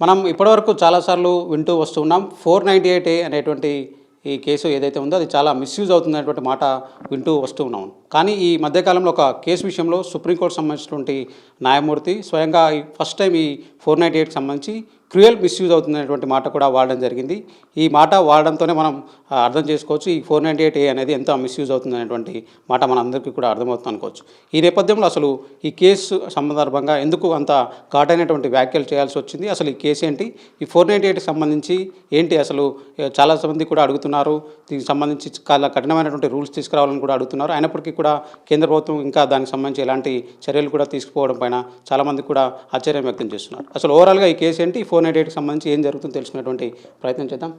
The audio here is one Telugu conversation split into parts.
మనం ఇప్పటివరకు చాలాసార్లు వింటూ వస్తున్నాం ఫోర్ నైంటీ ఎయిట్ ఏ అనేటువంటి ఈ కేసు ఏదైతే ఉందో అది చాలా మిస్యూజ్ అవుతుందనేటువంటి మాట వింటూ వస్తూ ఉన్నాం. కానీ ఈ మధ్యకాలంలో ఒక కేసు విషయంలో సుప్రీంకోర్టు సంబంధించినటువంటి న్యాయమూర్తి స్వయంగా ఈ ఫస్ట్ టైం ఈ ఫోర్ నైంటీ ఎయిట్కి సంబంధించి క్రూయల్ మిస్యూజ్ అవుతుందనేటువంటి మాట కూడా వాడడం జరిగింది. ఈ మాట వాడడంతోనే మనం అర్థం చేసుకోవచ్చు. ఈ ఫోర్ నైంటీ ఎయిట్ ఏ అనేది ఎంత మిస్యూజ్ అవుతుందనేటువంటి మాట మనందరికీ కూడా అర్థమవుతుంది అనుకోవచ్చు. ఈ నేపథ్యంలో అసలు ఈ కేసు సందర్భంగా ఎందుకు అంత ఘాటైనటువంటి వ్యాఖ్యలు చేయాల్సి వచ్చింది? అసలు ఈ కేసు ఏంటి? ఈ ఫోర్ నైంటీ ఎయిట్కి సంబంధించి ఏంటి అసలు చాలా మంది కూడా అడుగుతున్నారు. దీనికి సంబంధించి చాలా కఠినమైనటువంటి రూల్స్ తీసుకురావాలని కూడా అడుగుతున్నారు. అయినప్పటికీ కూడా కేంద్ర ప్రభుత్వం ఇంకా దానికి సంబంధించి ఎలాంటి చర్యలు కూడా తీసుకుపోవడం పైన చాలామంది కూడా ఆశ్చర్యం వ్యక్తం చేస్తున్నారు. అసలు ఓవరాల్గా ఈ కేసు ఏంటి? ఫోర్ నైంటీ సంబంధించి ఏం జరుగుతుందో తెలుసుకునేటువంటి ప్రయత్నం చేద్దాం.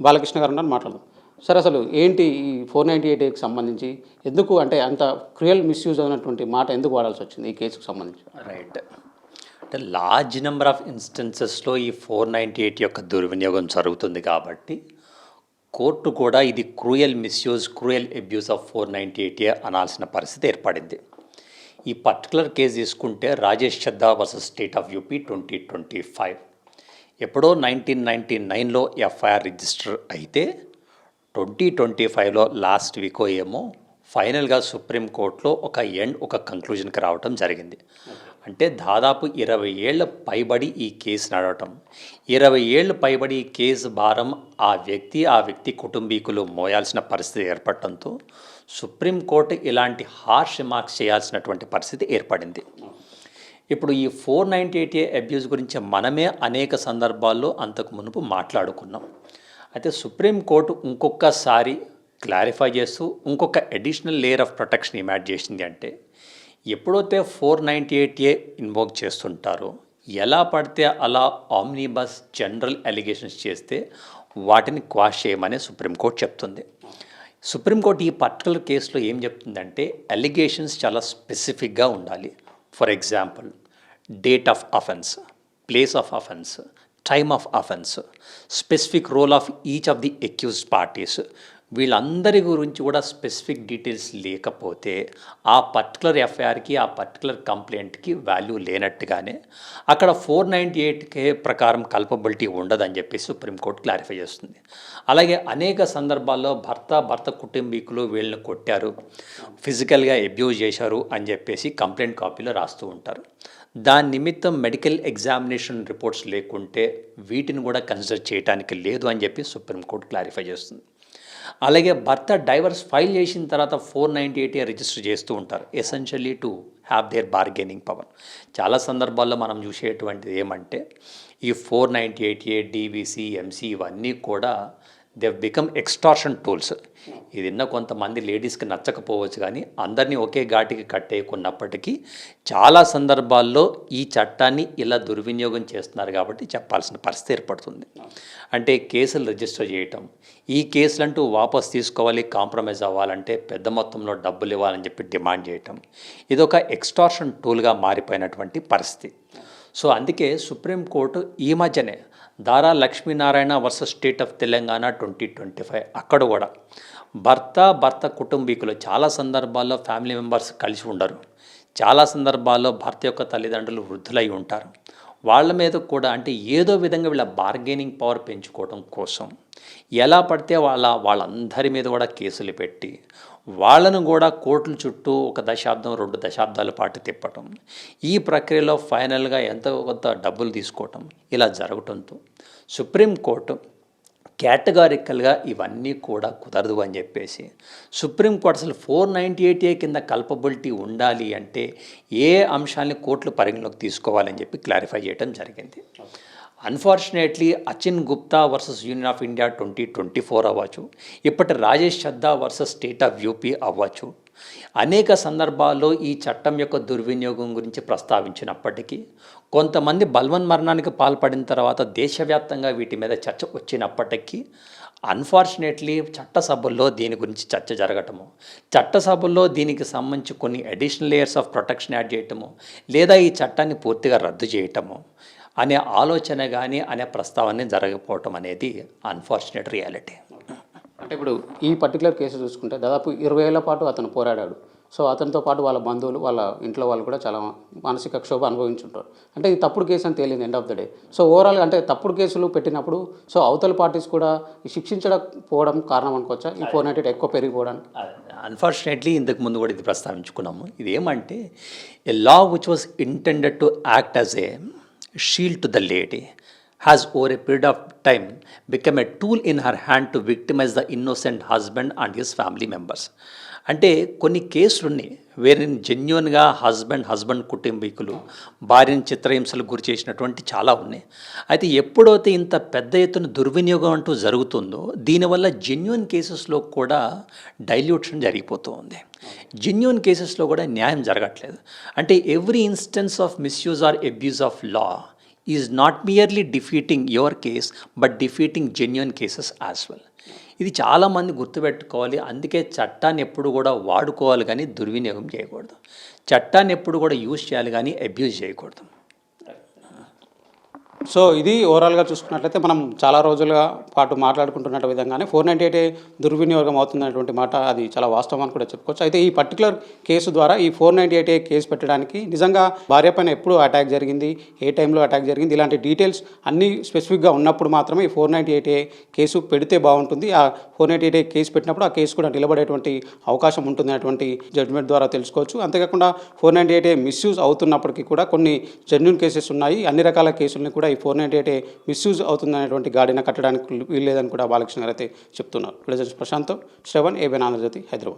బాలకృష్ణ గారు ఉన్నారు మాట్లాడదాం. సార్ అసలు ఏంటి ఈ ఫోర్ నైంటీ ఎయిట్కి సంబంధించి? ఎందుకు అంటే అంత క్రియల్ మిస్యూజ్ అయినటువంటి మాట ఎందుకు వాడాల్సి వచ్చింది ఈ కేసుకు సంబంధించి? రైట్. అంటే లార్జ్ నెంబర్ ఆఫ్ ఇన్స్టెన్సెస్లో ఈ ఫోర్ నైంటీ ఎయిట్ యొక్క దుర్వినియోగం జరుగుతుంది కాబట్టి కోర్టు కూడా ఇది cruel misuse cruel abuse of four ninety eight అనాల్సిన పరిస్థితి ఏర్పడింది. ఈ పర్టికులర్ కేసు తీసుకుంటే Rajesh Chadha versus state of UP twenty twenty five. ఎప్పుడో నైన్టీన్ నైంటీ నైన్లో ఎఫ్ఐఆర్ రిజిస్టర్ అయితే ట్వంటీ ట్వంటీ ఫైవ్లో లాస్ట్ వీకో ఏమో ఫైనల్గా సుప్రీంకోర్టులో ఒక ఎండ్ ఒక కంక్లూజన్కి రావటం జరిగింది. అంటే దాదాపు ఇరవై ఏళ్ళ పైబడి ఈ కేసు నడవటం. ఇరవై ఏళ్ళు పైబడి ఈ కేసు భారం ఆ వ్యక్తి ఆ వ్యక్తి కుటుంబీకులు మోయాల్సిన పరిస్థితి ఏర్పడటంతో సుప్రీంకోర్టు ఇలాంటి హార్ష్ రిమార్క్స్ చేయాల్సినటువంటి పరిస్థితి ఏర్పడింది. ఇప్పుడు ఈ four ninety eight A abuse గురించి మనమే అనేక సందర్భాల్లో అంతకు మునుపు మాట్లాడుకున్నాం. అయితే సుప్రీంకోర్టు ఇంకొకసారి క్లారిఫై చేస్తూ ఇంకొక అడిషనల్ లేయర్ ఆఫ్ ప్రొటెక్షన్ ఇమాడ్ చేసింది అంటే ఎప్పుడైతే four ninety eight A invoke చేస్తుంటారో ఎలా పడితే అలా ఆమ్నిబస్ జనరల్ అలిగేషన్స్ చేస్తే వాటిని క్వాష్ చేయమని సుప్రీంకోర్టు చెప్తుంది. సుప్రీంకోర్టు ఈ పర్టికులర్ కేసులో ఏం చెప్తుందంటే అలిగేషన్స్ చాలా స్పెసిఫిక్గా ఉండాలి. For example, date of offense, place of offense, time of offense, specific role of each of the accused parties వీళ్ళందరి గురించి కూడా స్పెసిఫిక్ డీటెయిల్స్ లేకపోతే ఆ పర్టికులర్ ఎఫ్ఐఆర్కి ఆ పర్టికులర్ కంప్లైంట్కి వాల్యూ లేనట్టుగానే అక్కడ ఫోర్ నైంటీ ఎయిట్కే ప్రకారం కల్పబిలిటీ ఉండదని చెప్పి సుప్రీంకోర్టు క్లారిఫై చేస్తుంది. అలాగే అనేక సందర్భాల్లో భర్త భర్త కుటుంబీకులు వీళ్ళని కొట్టారు ఫిజికల్గా అబ్యూజ్ చేశారు అని చెప్పేసి కంప్లైంట్ కాపీలో రాస్తూ ఉంటారు. దాని నిమిత్తం మెడికల్ ఎగ్జామినేషన్ రిపోర్ట్స్ లేకుంటే వీటిని కూడా కన్సిడర్ చేయడానికి లేదు అని చెప్పి సుప్రీంకోర్టు క్లారిఫై చేస్తుంది. అలాగే భర్త డైవర్స్ ఫైల్ చేసిన తర్వాత ఫోర్ నైంటీ ఎయిట్ రిజిస్టర్ చేస్తూ ఉంటారు. Essentially to have their bargaining power చాలా సందర్భాల్లో మనం చూసేటువంటిది ఏమంటే ఈ four ninety eight A DBC MC ఇవన్నీ కూడా దే బికమ్ ఎక్స్టార్షన్ టూల్స్ ఇది విన్న కొంతమంది లేడీస్కి నచ్చకపోవచ్చు కానీ అందరినీ ఒకే ఘాటికి కట్టేయకున్నప్పటికీ చాలా సందర్భాల్లో ఈ చట్టాన్ని ఇలా దుర్వినియోగం చేస్తున్నారు కాబట్టి చెప్పాల్సిన పరిస్థితి ఏర్పడుతుంది. అంటే కేసులు రిజిస్టర్ చేయటం ఈ కేసులంటూ వాపస్ తీసుకోవాలి కాంప్రమైజ్ అవ్వాలంటే పెద్ద మొత్తంలో డబ్బులు ఇవ్వాలని చెప్పి డిమాండ్ చేయటం ఇదొక ఎక్స్టార్షన్ టూల్గా మారిపోయినటువంటి పరిస్థితి. సో అందుకే సుప్రీంకోర్టు ఈ మధ్యనే Dara Lakshminarayana versus state of Telangana twenty twenty five అక్కడ కూడా. భర్త భర్త కుటుంబీకులు చాలా సందర్భాల్లో ఫ్యామిలీ మెంబర్స్ కలిసి ఉండరు. చాలా సందర్భాల్లో భర్త యొక్క తల్లిదండ్రులు వృద్ధులై ఉంటారు. వాళ్ళ మీద కూడా అంటే ఏదో విధంగా వీళ్ళ బార్గెనింగ్ పవర్ పెంచుకోవడం కోసం. ఎలా పడితే వాళ్ళ వాళ్ళందరి మీద కూడా కేసులు పెట్టి వాళ్ళను కూడా కోర్టుల చుట్టూ ఒక దశాబ్దం రెండు దశాబ్దాల పాటు తిప్పటం. ఈ ప్రక్రియలో ఫైనల్గా ఎంతో కొంత డబ్బులు తీసుకోవటం ఇలా జరగటంతో సుప్రీంకోర్టు కేటగారికల్గా ఇవన్నీ కూడా కుదరదు అని చెప్పేసి సుప్రీంకోర్టు అసలు ఫోర్ నైంటీ ఎయిట్ ఏ కింద కల్పబిలిటీ ఉండాలి అంటే ఏ అంశాన్ని కోర్టులు పరిగణలోకి తీసుకోవాలని చెప్పి క్లారిఫై చేయడం జరిగింది. Unfortunately Achin Gupta versus union of India twenty twenty four అవ్వచ్చు. ఇప్పటి Rajesh Chadha versus state of UP అవ్వచ్చు. అనేక సందర్భాల్లో ఈ చట్టం యొక్క దుర్వినియోగం గురించి ప్రస్తావించినప్పటికీ కొంతమంది బల్వన్ మరణానికి పాల్పడిన తర్వాత దేశవ్యాప్తంగా వీటి మీద చర్చ వచ్చినప్పటికీ అన్ఫార్చునేట్లీ చట్టసభల్లో దీని గురించి చర్చ జరగటము చట్టసభల్లో దీనికి సంబంధించి కొన్ని additional layers of protection add చేయటము లేదా ఈ చట్టాన్ని పూర్తిగా రద్దు చేయటము అనే ఆలోచన కానీ అనే ప్రస్తావన జరగకపోవటం అనేది అన్ఫార్చునేట్ రియాలిటీ అంటే ఇప్పుడు ఈ పర్టికులర్ కేసు చూసుకుంటే దాదాపు ఇరవై ఏళ్ళ పాటు అతను పోరాడాడు. సో అతనితో పాటు వాళ్ళ బంధువులు వాళ్ళ ఇంట్లో వాళ్ళు కూడా చాలా మానసిక క్షోభ అనుభవించుంటారు. అంటే ఇది తప్పుడు కేసు అని తేలింది end of the day so ఓవరాల్గా అంటే తప్పుడు కేసులు పెట్టినప్పుడు సో అవతల పార్టీస్ కూడా శిక్షించకపోవడం కారణం అనుకోవచ్చా? ఈ ఫోర్ నైంటీ ఎక్కువ పెరిగిపోవడానికి? అన్ఫార్చునేట్లీ ఇంతకు ముందు కూడా ఇది ప్రస్తావించుకున్నాము. ఇది ఏమంటే a law which was intended to act as a shield to the lady has over a period of time become a tool in her hand to victimise the innocent husband and his family members అంటే కొన్ని కేసులున్నాయి వేరే జెన్యున్గా హస్బెండ్ హస్బెండ్ కుటుంబీకులు భార్యను చిత్రహింసలు గురి చేసినటువంటి చాలా ఉన్నాయి. అయితే ఎప్పుడైతే ఇంత పెద్ద ఎత్తున దుర్వినియోగం అంటూ జరుగుతుందో దీనివల్ల జెన్యున్ కేసెస్లో కూడా డైల్యూషన్ జరిగిపోతూ ఉంది. జెన్యున్ కేసెస్లో కూడా న్యాయం జరగట్లేదు. అంటే every instance of misuse or abuse of law is not merely defeating your case but defeating genuine cases as well ఇది చాలామంది గుర్తుపెట్టుకోవాలి. అందుకే చట్టాన్ని ఎప్పుడు కూడా వాడుకోవాలి కానీ దుర్వినియోగం చేయకూడదు. చట్టాన్ని ఎప్పుడు కూడా యూజ్ చేయాలి కానీ అబ్యూజ్ చేయకూడదు. సో ఇది ఓవరాల్గా చూసుకున్నట్లయితే మనం చాలా రోజులుగా పాటు మాట్లాడుకుంటున్న విధంగానే ఫోర్ నైంటీ ఎయిట్ దుర్వినియోగం అవుతుందనేటువంటి మాట అది చాలా వాస్తవం అని కూడా చెప్పుకోవచ్చు. అయితే ఈ పర్టికులర్ కేసు ద్వారా ఈ ఫోర్ నైంటీ ఎయిట్ కేసు పెట్టడానికి నిజంగా భార్య పైన ఎప్పుడు అటాక్ జరిగింది ఏ టైంలో అటాక్ జరిగింది ఇలాంటి డీటెయిల్స్ అన్నీ స్పెసిఫిక్గా ఉన్నప్పుడు మాత్రమే ఈ ఫోర్ నైంటీ ఎయిట్ కేసు పెడితే బాగుంటుంది. ఆ ఫోర్ నైంటీ ఎయిట్ కేసు పెట్టినప్పుడు ఆ కేసు కూడా నిలబడేటువంటి అవకాశం ఉంటుంది అనేటువంటి జడ్జ్మెంట్ ద్వారా తెలుసుకోవచ్చు. అంతేకాకుండా ఫోర్ నైంటీ ఎయిట్ మిస్యూజ్ అవుతున్నప్పటికీ కూడా కొన్ని జెన్యున్ కేసెస్ ఉన్నాయి. అన్ని రకాల కేసుల్ని కూడా ఈ ఫోర్ నైంటీ ఎయిట్ మిస్యూజ్ అవుతుందనేటువంటి గాడిన కట్టడానికి వీల్లేదని కూడా బాలకృష్ణ గారు అయితే చెప్తున్నారు. Present Prashanth Shravan ABN Andhrajyothy Hyderabad.